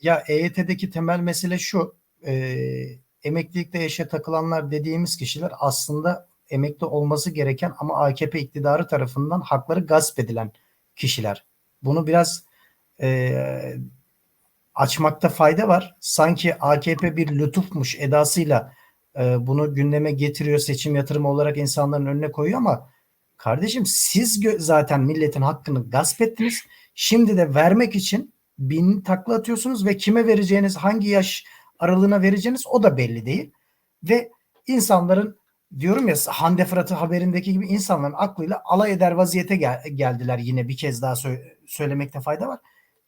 Ya EYT'deki temel mesele şu. E, emeklilikte yaşa takılanlar dediğimiz kişiler aslında emekli olması gereken ama AKP iktidarı tarafından hakları gasp edilen kişiler. Bunu biraz e, açmakta fayda var. Sanki AKP bir lütufmuş edasıyla e, bunu gündeme getiriyor, seçim yatırımı olarak insanların önüne koyuyor ama kardeşim siz zaten milletin hakkını gasp ettiniz. Şimdi de vermek için bin takla atıyorsunuz ve kime vereceğiniz, hangi yaş aralığına vereceğiniz o da belli değil. Ve insanların diyorum ya Hande Fırat'ı haberindeki gibi insanların aklıyla alay eder vaziyete gel- geldiler yine bir kez daha sö- söylemekte fayda var.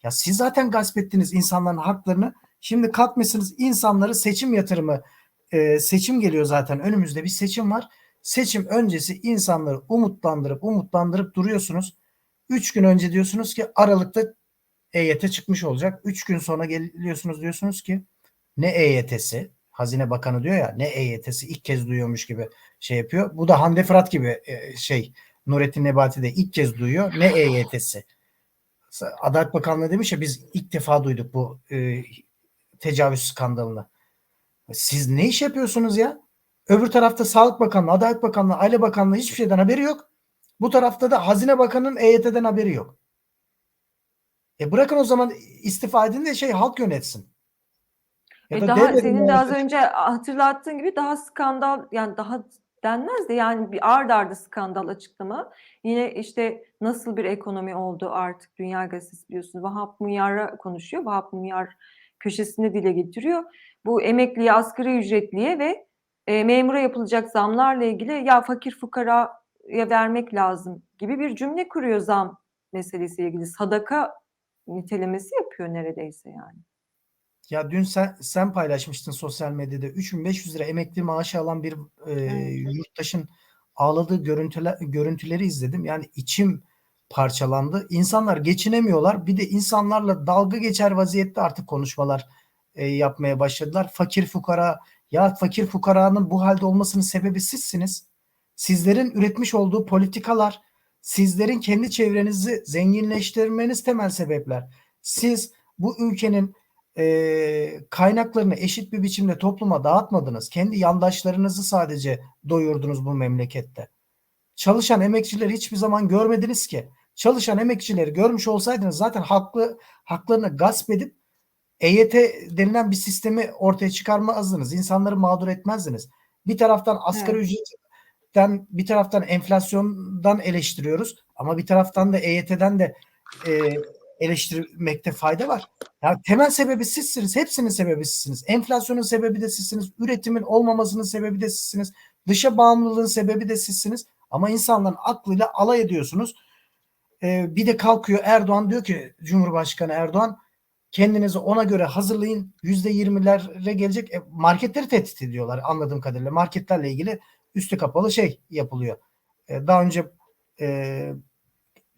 Ya siz zaten gasp ettiniz insanların haklarını. Şimdi kalkmışsınız insanları seçim yatırımı e, seçim geliyor zaten önümüzde bir seçim var. Seçim öncesi insanları umutlandırıp umutlandırıp duruyorsunuz. Üç gün önce diyorsunuz ki Aralık'ta EYT çıkmış olacak. Üç gün sonra geliyorsunuz diyorsunuz ki ne EYT'si? Hazine Bakanı diyor ya ne EYT'si ilk kez duyuyormuş gibi şey yapıyor. Bu da Hande Fırat gibi e, şey Nurettin Nebati de ilk kez duyuyor. Ne EYT'si? Adalet Bakanlığı demiş ya biz ilk defa duyduk bu e, tecavüz skandalını. Siz ne iş yapıyorsunuz ya? Öbür tarafta Sağlık Bakanlığı, Adalet Bakanlığı, Aile Bakanlığı hiçbir şeyden haberi yok. Bu tarafta da Hazine Bakanı'nın EYT'den haberi yok. E bırakın o zaman istifa edin de şey halk yönetsin. Ya E da daha senin de az önce hatırlattığın gibi daha skandal yani daha denmez de yani bir ard arda skandal açıklama. Yine işte nasıl bir ekonomi oldu artık Dünya Gazetesi biliyorsunuz. Vahap Munyar'a konuşuyor. Vahap Munyar köşesinde dile getiriyor. Bu emekliye, asgari ücretliye ve e, memura yapılacak zamlarla ilgili ya fakir fukaraya vermek lazım gibi bir cümle kuruyor zam meselesiyle ilgili. Sadaka nitelemesi yapıyor neredeyse yani. Ya dün sen sen paylaşmıştın sosyal medyada 3500 lira emekli maaşı alan bir e, Evet. yurttaşın ağladığı görüntüler görüntüleri izledim. Yani içim parçalandı. İnsanlar geçinemiyorlar. Bir de insanlarla dalga geçer vaziyette artık konuşmalar e, yapmaya başladılar. Fakir fukara ya fakir fukaranın bu halde olmasının sebebi sizsiniz. Sizlerin üretmiş olduğu politikalar, sizlerin kendi çevrenizi zenginleştirmeniz temel sebepler. Siz bu ülkenin e, kaynaklarını eşit bir biçimde topluma dağıtmadınız. Kendi yandaşlarınızı sadece doyurdunuz bu memlekette. Çalışan emekçileri hiçbir zaman görmediniz ki. Çalışan emekçileri görmüş olsaydınız zaten haklı haklarını gasp edip EYT denilen bir sistemi ortaya çıkarmazdınız. İnsanları mağdur etmezdiniz. Bir taraftan asgari Evet. Ücretten bir taraftan enflasyondan eleştiriyoruz ama bir taraftan da EYT'den de e, eleştirmekte fayda var. Ya temel sebebi sizsiniz. Hepsinin sebebi sizsiniz. Enflasyonun sebebi de sizsiniz. Üretimin olmamasının sebebi de sizsiniz. Dışa bağımlılığın sebebi de sizsiniz. Ama insanların aklıyla alay ediyorsunuz. Ee, bir de kalkıyor Erdoğan diyor ki Cumhurbaşkanı Erdoğan kendinizi ona göre hazırlayın. Yüzde yirmilere gelecek. E, marketleri tehdit ediyorlar anladığım kadarıyla. Marketlerle ilgili üstü kapalı şey yapılıyor. E, daha önce e,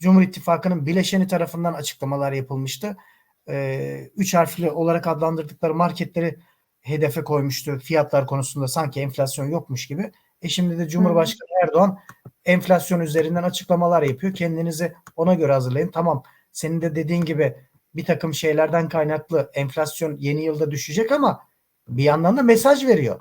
Cumhur İttifakı'nın bileşeni tarafından açıklamalar yapılmıştı. Ee, üç harfli olarak adlandırdıkları marketleri hedefe koymuştu fiyatlar konusunda sanki enflasyon yokmuş gibi. E şimdi de Cumhurbaşkanı Erdoğan enflasyon üzerinden açıklamalar yapıyor. Kendinizi ona göre hazırlayın. Tamam senin de dediğin gibi bir takım şeylerden kaynaklı enflasyon yeni yılda düşecek ama bir yandan da mesaj veriyor.